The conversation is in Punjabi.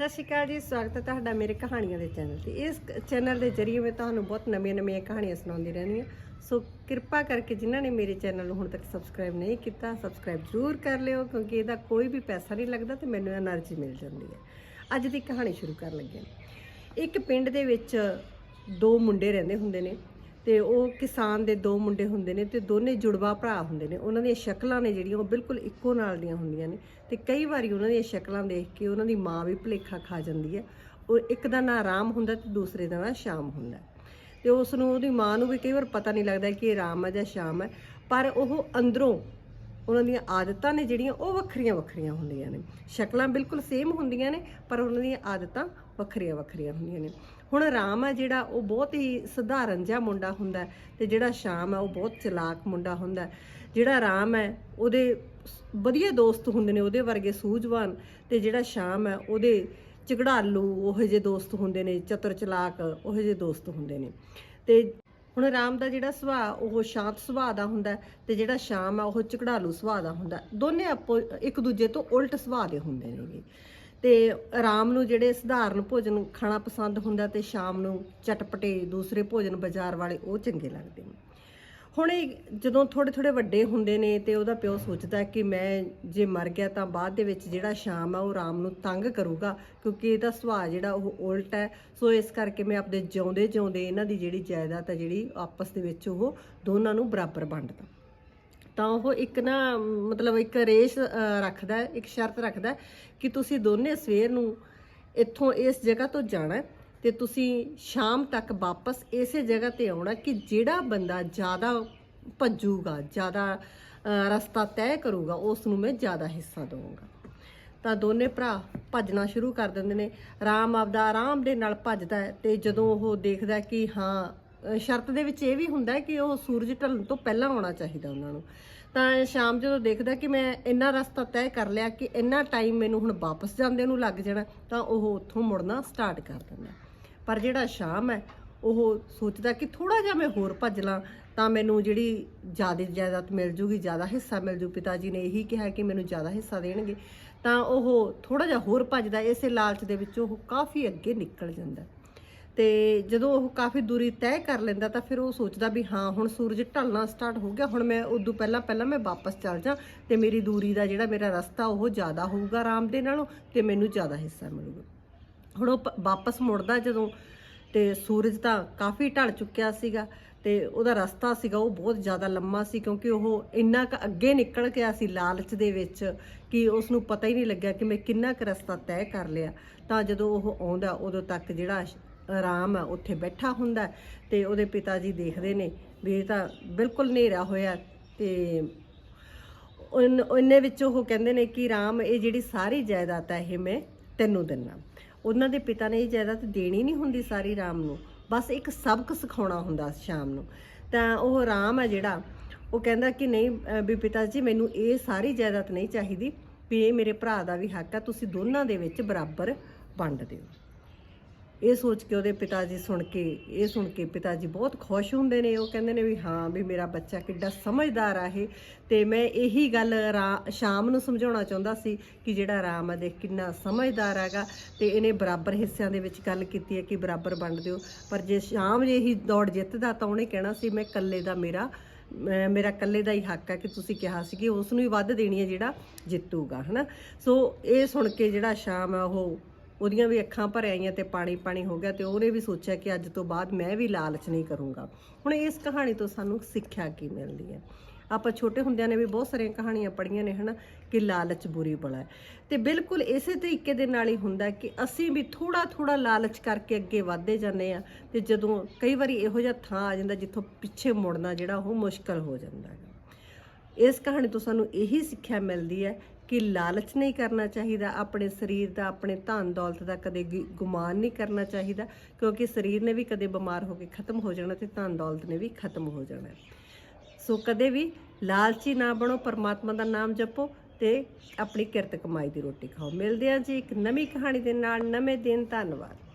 ਸਤਿ ਸ਼੍ਰੀ ਅਕਾਲ ਜੀ, ਸਵਾਗਤ ਹੈ ਤੁਹਾਡਾ ਮੇਰੇ ਕਹਾਣੀਆਂ ਦੇ ਚੈਨਲ ਤੇ। ਇਸ ਚੈਨਲ ਦੇ ਜ਼ਰੀਏ ਮੈਂ ਤੁਹਾਨੂੰ ਬਹੁਤ ਨਵੀਆਂ-ਨਵੀਆਂ ਕਹਾਣੀਆਂ ਸੁਣਾਉਂਦੀ ਰਹਿੰਦੀ ਹਾਂ। ਸੋ ਕਿਰਪਾ ਕਰਕੇ ਜਿਨ੍ਹਾਂ ਨੇ ਮੇਰੇ ਚੈਨਲ ਨੂੰ ਹੁਣ ਤੱਕ ਸਬਸਕ੍ਰਾਈਬ ਨਹੀਂ ਕੀਤਾ ਸਬਸਕ੍ਰਾਈਬ ਜ਼ਰੂਰ ਕਰ ਲਿਓ, ਕਿਉਂਕਿ ਇਹਦਾ ਕੋਈ ਵੀ ਪੈਸਾ ਨਹੀਂ ਲੱਗਦਾ ਤੇ ਮੈਨੂੰ એનર્ਜੀ ਮਿਲ ਜਾਂਦੀ ਹੈ। ਅੱਜ ਦੀ ਕਹਾਣੀ ਸ਼ੁਰੂ ਕਰਨ ਲੱਗੇ ਇੱਕ ਪਿੰਡ ਦੇ ਵਿੱਚ ਦੋ ਮੁੰਡੇ ਰਹਿੰਦੇ ਹੁੰਦੇ ਨੇ। ਤੇ ਉਹ ਕਿਸਾਨ ਦੇ ਦੋ ਮੁੰਡੇ ਹੁੰਦੇ ਨੇ ਤੇ ਦੋਨੇ ਜੁੜਵਾ ਭਰਾ ਹੁੰਦੇ ਨੇ। ਉਹਨਾਂ ਦੀਆਂ ਸ਼ਕਲਾਂ ਨੇ ਜਿਹੜੀਆਂ, ਉਹ ਬਿਲਕੁਲ ਇੱਕੋ ਨਾਲ ਦੀਆਂ ਹੁੰਦੀਆਂ ਨੇ ਤੇ ਕਈ ਵਾਰੀ ਉਹਨਾਂ ਦੀਆਂ ਸ਼ਕਲਾਂ ਦੇਖ ਕੇ ਉਹਨਾਂ ਦੀ ਮਾਂ ਵੀ ਭੁਲੇਖਾ ਖਾ ਜਾਂਦੀ ਹੈ। ਉਹ ਇੱਕ ਦਾ ਨਾਂ ਰਾਮ ਹੁੰਦਾ ਤੇ ਦੂਸਰੇ ਦਾ ਨਾਂ ਸ਼ਾਮ ਹੁੰਦਾ ਤੇ ਉਸ ਨੂੰ, ਉਹਦੀ ਮਾਂ ਨੂੰ ਵੀ ਕਈ ਵਾਰ ਪਤਾ ਨਹੀਂ ਲੱਗਦਾ ਕਿ ਇਹ ਰਾਮ ਹੈ ਜਾਂ ਸ਼ਾਮ ਹੈ, ਪਰ ਉਹ ਅੰਦਰੋਂ ਉਹਨਾਂ ਦੀਆਂ ਆਦਤਾਂ ਨੇ ਜਿਹੜੀਆਂ ਉਹ ਵੱਖਰੀਆਂ ਵੱਖਰੀਆਂ ਹੁੰਦੀਆਂ ਨੇ। ਸ਼ਕਲਾਂ ਬਿਲਕੁਲ ਸੇਮ ਹੁੰਦੀਆਂ ਨੇ, ਪਰ ਉਹਨਾਂ ਦੀਆਂ ਆਦਤਾਂ ਵੱਖਰੀਆਂ ਵੱਖਰੀਆਂ ਹੁੰਦੀਆਂ ਨੇ। ਹੁਣ ਰਾਮ ਹੈ ਜਿਹੜਾ, ਉਹ ਬਹੁਤ ਹੀ ਸਧਾਰਨ ਜਿਹਾ ਮੁੰਡਾ ਹੁੰਦਾ ਹੈ ਤੇ ਜਿਹੜਾ ਸ਼ਾਮ ਹੈ ਉਹ ਬਹੁਤ ਚਲਾਕ ਮੁੰਡਾ ਹੁੰਦਾ ਜਿਹੜਾ ਰਾਮ ਹੈ, ਉਹਦੇ ਵਧੀਆ ਦੋਸਤ ਹੁੰਦੇ ਨੇ, ਉਹਦੇ ਵਰਗੇ ਸੂਝਵਾਨ ਤੇ ਜਿਹੜਾ ਸ਼ਾਮ ਹੈ, ਉਹਦੇ ਝਗੜਾਲੂ, ਉਹੋ ਜਿਹੇ ਦੋਸਤ ਹੁੰਦੇ ਨੇ, ਚਤੁਰ ਚਲਾਕ, ਉਹੋ ਜਿਹੇ ਦੋਸਤ ਹੁੰਦੇ ਨੇ। ਤੇ ਹੁਣ ਰਾਮ ਦਾ ਜਿਹੜਾ ਸੁਭਾਅ, ਉਹ ਸ਼ਾਂਤ ਸੁਭਾਅ ਦਾ ਹੁੰਦਾ ਹੈ ਤੇ ਜਿਹੜਾ ਸ਼ਾਮ ਆ, ਉਹ ਝਗੜਾਲੂ ਸੁਭਾਅ ਦਾ ਹੁੰਦਾ ਦੋਨੇ ਆਪੋ ਇੱਕ ਦੂਜੇ ਤੋਂ ਉਲਟ ਸੁਭਾਅ ਦੇ ਹੁੰਦੇ ਨੇਗੇ ਤੇ ਰਾਮ ਨੂੰ ਜਿਹੜੇ ਸਧਾਰਨ ਭੋਜਨ ਖਾਣਾ ਪਸੰਦ ਹੁੰਦਾ ਤੇ ਸ਼ਾਮ ਨੂੰ ਚਟਪਟੇ, ਦੂਸਰੇ ਭੋਜਨ ਬਾਜ਼ਾਰ ਵਾਲੇ, ਉਹ ਚੰਗੇ ਲੱਗਦੇ ਨੇ। ਹੁਣ ਇਹ ਜਦੋਂ ਥੋੜੇ ਥੋੜੇ ਵੱਡੇ ਹੁੰਦੇ ਨੇ ਤੇ ਉਹਦਾ ਪਿਓ ਸੋਚਦਾ ਕਿ ਮੈਂ ਜੇ ਮਰ ਗਿਆ ਤਾਂ ਬਾਅਦ ਦੇ ਵਿੱਚ ਜਿਹੜਾ ਸ਼ਾਮ ਆ ਉਹ ਰਾਮ ਨੂੰ ਤੰਗ ਕਰੂਗਾ, ਕਿਉਂਕਿ ਇਹਦਾ ਸੁਭਾਅ ਜਿਹੜਾ ਉਹ ਉਲਟ ਹੈ। ਸੋ ਇਸ ਕਰਕੇ ਮੈਂ ਆਪਣੇ ਜਿਉਂਦੇ ਜਿਉਂਦੇ ਇਹਨਾਂ ਦੀ ਜਿਹੜੀ ਜਾਇਦਾਦ ਹੈ ਜਿਹੜੀ ਆਪਸ ਦੇ ਵਿੱਚ ਉਹ ਦੋਨਾਂ ਨੂੰ ਬਰਾਬਰ ਵੰਡਦਾ। ਤਾਂ ਉਹ ਇੱਕ ਨਾ ਮਤਲਬ ਇੱਕ ਰੇਸ ਰੱਖਦਾ ਇੱਕ ਸ਼ਰਤ ਰੱਖਦਾ ਕਿ ਤੁਸੀਂ ਦੋਨੇ ਸਵੇਰ ਨੂੰ ਇੱਥੋਂ ਇਸ ਜਗ੍ਹਾ ਤੋਂ ਜਾਣਾ ਤੇ ਤੁਸੀਂ ਸ਼ਾਮ ਤੱਕ ਵਾਪਸ ਇਸੇ ਜਗ੍ਹਾ ਤੇ ਆਉਣਾ ਕਿ ਜਿਹੜਾ ਬੰਦਾ ਜ਼ਿਆਦਾ ਭੱਜੂਗਾ, ਜ਼ਿਆਦਾ ਰਸਤਾ ਤੈਅ ਕਰੂਗਾ ਉਸ ਨੂੰ ਮੈਂ ਜ਼ਿਆਦਾ ਹਿੱਸਾ ਦਵਾਂਗਾ ਤਾਂ ਦੋਨੇ ਭਰਾ ਭੱਜਣਾ ਸ਼ੁਰੂ ਕਰ ਦਿੰਦੇ ਨੇ। ਰਾਮ ਆਪਦਾ ਆਰਾਮ ਦੇ ਨਾਲ ਭੱਜਦਾ ਹੈ ਤੇ ਜਦੋਂ ਉਹ ਦੇਖਦਾ ਕਿ ਹਾਂ ਸ਼ਰਤ ਦੇ ਵਿੱਚ ਇਹ ਵੀ ਹੁੰਦਾ ਕਿ ਉਹ ਸੂਰਜ ਢਲਣ ਤੋਂ ਪਹਿਲਾਂ ਆਉਣਾ ਚਾਹੀਦਾ ਉਹਨਾਂ ਨੂੰ। ਤਾਂ ਸ਼ਾਮ ਜਦੋਂ ਦੇਖਦਾ ਕਿ ਮੈਂ ਇੰਨਾ ਰਸਤਾ ਤੈਅ ਕਰ ਲਿਆ ਕਿ ਇੰਨਾ ਟਾਈਮ ਮੈਨੂੰ ਹੁਣ ਵਾਪਸ ਜਾਂਦੇ ਨੂੰ ਲੱਗ ਜਾਣਾ, ਤਾਂ ਉਹ ਉੱਥੋਂ ਮੁੜਨਾ ਸਟਾਰਟ ਕਰ ਦਿੰਦਾ ਪਰ ਜਿਹੜਾ ਸ਼ਾਮ ਹੈ, ਉਹ ਸੋਚਦਾ ਕਿ ਥੋੜਾ ਜਿਹਾ ਮੈਂ ਹੋਰ ਭੱਜ ਲਾਂ, ਤਾਂ ਮੈਨੂੰ ਜਿਹੜੀ ਜ਼ਿਆਦਾ ਜਾਇਦਾਦ ਮਿਲ ਜੂਗੀ, ਜ਼ਿਆਦਾ ਹਿੱਸਾ ਮਿਲ ਜੂ। ਪਿਤਾ ਜੀ ਨੇ ਇਹੀ ਕਿਹਾ ਕਿ ਮੈਨੂੰ ਜ਼ਿਆਦਾ ਹਿੱਸਾ ਦੇਣਗੇ। ਤਾਂ ਉਹ ਥੋੜਾ ਜਿਹਾ ਹੋਰ ਭੱਜਦਾ, ਇਸੇ ਲਾਲਚ ਦੇ ਵਿੱਚ ਉਹ ਕਾਫੀ ਅੱਗੇ ਨਿਕਲ ਜਾਂਦਾ। ਤੇ ਜਦੋਂ ਉਹ ਕਾਫੀ ਦੂਰੀ ਤੈਅ ਕਰ ਲੈਂਦਾ, ਤਾਂ ਫਿਰ ਉਹ ਸੋਚਦਾ ਵੀ ਹਾਂ, ਹੁਣ ਸੂਰਜ ਢਲਣਾ ਸਟਾਰਟ ਹੋ ਗਿਆ, ਹੁਣ ਮੈਂ ਉਦੋਂ ਪਹਿਲਾਂ ਪਹਿਲਾਂ ਮੈਂ ਵਾਪਸ ਚੱਲ ਜਾ ਤੇ ਮੇਰੀ ਦੂਰੀ ਦਾ ਜਿਹੜਾ ਮੇਰਾ ਰਸਤਾ, ਉਹ ਜ਼ਿਆਦਾ ਹੋਊਗਾ ਆਰਾਮ ਦੇ ਨਾਲੋਂ ਤੇ ਮੈਨੂੰ ਜ਼ਿਆਦਾ ਹਿੱਸਾ ਮਿਲੂਗਾ। ਹੁਣ ਉਹ ਪ- ਵਾਪਸ ਮੁੜਦਾ ਜਦੋਂ ਤੇ ਸੂਰਜ ਤਾਂ ਕਾਫੀ ਢਲ ਚੁੱਕਿਆ ਸੀਗਾ ਤੇ ਉਹਦਾ ਰਸਤਾ ਸੀਗਾ ਉਹ ਬਹੁਤ ਜ਼ਿਆਦਾ ਲੰਮਾ ਸੀ ਕਿਉਂਕਿ ਉਹ ਇੰਨਾ ਕੁ ਅੱਗੇ ਨਿਕਲ ਗਿਆ ਸੀ ਲਾਲਚ ਦੇ ਵਿੱਚ ਕਿ ਉਸ ਨੂੰ ਪਤਾ ਹੀ ਨਹੀਂ ਲੱਗਿਆ ਕਿ ਮੈਂ ਕਿੰਨਾ ਕੁ ਰਸਤਾ ਤੈਅ ਕਰ ਲਿਆ। ਤਾਂ ਜਦੋਂ ਉਹ ਆਉਂਦਾ, ਉਦੋਂ ਤੱਕ ਜਿਹੜਾ ਆਰਾਮ ਹੈ ਉੱਥੇ ਬੈਠਾ ਹੁੰਦਾ ਹੈ ਤੇ ਉਹਦੇ ਪਿਤਾ ਜੀ ਦੇਖਦੇ ਨੇ ਵੀ ਇਹ ਤਾਂ ਬਿਲਕੁਲ ਹਨੇਰਾ ਹੋਇਆ ਤੇ ਉਨ- ਉਹਨੇ ਵਿੱਚ ਉਹ ਕਹਿੰਦੇ ਨੇ ਕਿ ਰਾਮ, ਇਹ ਜਿਹੜੀ ਸਾਰੀ ਜਾਇਦਾਦ ਹੈ ਇਹ ਮੈਂ ਤੈਨੂੰ ਦਿੰਨਾ। ਉਹਨਾਂ ਦੇ ਪਿਤਾ ਨੇ ਇਹ ਜਾਇਦਾਦ ਦੇਣੀ ਨਹੀਂ ਹੁੰਦੀ ਸਾਰੀ ਰਾਮ ਨੂੰ। ਬਸ ਇੱਕ ਸਬਕ ਸਿਖਾਉਣਾ ਹੁੰਦਾ ਸ਼ਾਮ ਨੂੰ। ਤਾਂ ਉਹ ਰਾਮ ਹੈ ਜਿਹੜਾ, ਉਹ ਕਹਿੰਦਾ ਕਿ ਨਹੀਂ, ਅਹ ਵੀ ਪਿਤਾ ਜੀ ਮੈਨੂੰ ਇਹ ਸਾਰੀ ਜਾਇਦਾਦ ਨਹੀਂ ਚਾਹੀਦੀ ਵੀ ਇਹ ਮੇਰੇ ਭਰਾ ਦਾ ਵੀ ਹੱਕ ਹੈ ਤੁਸੀਂ ਦੋਨਾਂ ਦੇ ਵਿੱਚ ਬਰਾਬਰ ਵੰਡ ਦਿਓ। ਇਹ ਸੋਚ ਕੇ ਉਹਦੇ ਪਿਤਾ ਜੀ ਸੁਣ ਕੇ, ਇਹ ਸੁਣ ਕੇ ਪਿਤਾ ਜੀ ਬਹੁਤ ਖੁਸ਼ ਹੁੰਦੇ ਨੇ। ਉਹ ਕਹਿੰਦੇ ਨੇ ਵੀ ਹਾਂ ਵੀ ਮੇਰਾ ਬੱਚਾ ਕਿੱਡਾ ਸਮਝਦਾਰ ਆ ਇਹ। ਤੇ ਮੈਂ ਇਹੀ ਗੱਲ ਰਾ- ਸ਼ਾਮ ਨੂੰ ਸਮਝਾਉਣਾ ਚਾਹੁੰਦਾ ਸੀ ਕਿ ਜਿਹੜਾ ਰਾਮ ਆ ਦੇ ਕਿੰਨਾ ਸਮਝਦਾਰ ਹੈਗਾ। ਤੇ ਇਹਨੇ ਬਰਾਬਰ ਹਿੱਸਿਆਂ ਦੇ ਵਿੱਚ ਗੱਲ ਕੀਤੀ ਹੈ ਕਿ ਬਰਾਬਰ ਵੰਡ ਦਿਓ। ਪਰ ਜੇ ਸ਼ਾਮ ਜੇ ਇਹੀ ਦੌੜ ਜਿੱਤਦਾ ਤਾਂ ਉਹਨੇ ਕਹਿਣਾ ਸੀ, ਮੈਂ ਇਕੱਲੇ ਦਾ ਮੇਰਾ ਮੇਰਾ ਇਕੱਲੇ ਦਾ ਹੀ ਹੱਕ ਹੈ ਕਿ ਤੁਸੀਂ ਕਿਹਾ ਸੀ ਕਿ ਉਸ ਨੂੰ ਹੀ ਵੱਧ ਦੇਣੀ ਹੈ ਜਿਹੜਾ ਜਿੱਤੂਗਾ ਹਨਾ। ਸੋ ਇਹ ਸੁਣ ਕੇ ਜਿਹੜਾ ਸ਼ਾਮ ਆ ਉਹ ਉਹਦੀਆਂ ਵੀ ਅੱਖਾਂ ਭਰ ਆਈਆਂ ਤੇ ਪਾਣੀ ਪਾਣੀ ਹੋ ਗਿਆ ਤੇ ਉਹਨੇ ਵੀ ਸੋਚਿਆ ਕਿ ਅੱਜ ਤੋਂ ਬਾਅਦ ਮੈਂ ਵੀ ਲਾਲਚ ਨਹੀਂ ਕਰੂੰਗਾ। ਹੁਣ ਇਸ ਕਹਾਣੀ ਤੋਂ ਸਾਨੂੰ ਸਿੱਖਿਆ ਕੀ ਮਿਲਦੀ ਹੈ? ਆਪਾਂ ਛੋਟੇ ਹੁੰਦਿਆਂ ਨੇ ਵੀ ਬਹੁਤ ਸਾਰੀਆਂ ਕਹਾਣੀਆਂ ਪੜ੍ਹੀਆਂ ਨੇ, ਹਨਾ, ਕਿ ਲਾਲਚ ਬੁਰੀ ਬਲਾ ਹੈ। ਤੇ ਬਿਲਕੁਲ ਇਸੇ ਤਰੀਕੇ ਦੇ ਨਾਲ ਹੀ ਹੁੰਦਾ ਕਿ ਅਸੀਂ ਵੀ ਥੋੜਾ ਥੋੜਾ ਲਾਲਚ ਕਰਕੇ ਅੱਗੇ ਵਧਦੇ ਜਾਂਦੇ ਆ ਤੇ ਜਦੋਂ ਕਈ ਵਾਰੀ ਇਹੋ ਜਿਹਾ ਥਾਂ ਆ ਜਾਂਦਾ ਜਿੱਥੋਂ ਪਿੱਛੇ ਮੁੜਨਾ ਜਿਹੜਾ ਉਹ ਮੁਸ਼ਕਲ ਹੋ ਜਾਂਦਾ ਹੈ। ਇਸ ਕਹਾਣੀ ਤੋਂ ਸਾਨੂੰ ਇਹੀ ਸਿੱਖਿਆ ਮਿਲਦੀ ਹੈ ਕਿ ਲਾਲਚ ਨਹੀਂ ਕਰਨਾ ਚਾਹੀਦਾ, ਆਪਣੇ ਸਰੀਰ ਦਾ, ਆਪਣੇ ਧਨ ਦੌਲਤ ਦਾ ਕਦੇ ਗਿ- ਗੁਮਾਨ ਨਹੀਂ ਕਰਨਾ ਚਾਹੀਦਾ, ਕਿਉਂਕਿ ਸਰੀਰ ਨੇ ਵੀ ਕਦੇ ਬਿਮਾਰ ਹੋ ਕੇ ਖਤਮ ਹੋ ਜਾਣਾ ਤੇ ਧਨ ਦੌਲਤ ਨੇ ਵੀ ਖਤਮ ਹੋ ਜਾਣਾ। ਸੋ ਕਦੇ ਵੀ ਲਾਲਚੀ ਨਾ ਬਣੋ, ਪਰਮਾਤਮਾ ਦਾ ਨਾਮ ਜਪੋ ਤੇ ਆਪਣੀ ਕਿਰਤ ਕਮਾਈ ਦੀ ਰੋਟੀ ਖਾਓ। ਮਿਲਦੇ ਹਾਂ ਜੀ ਇੱਕ ਨਵੀਂ ਕਹਾਣੀ ਦੇ ਨਾਲ। ਨਵੇਂ ਦਿਨ। ਧੰਨਵਾਦ।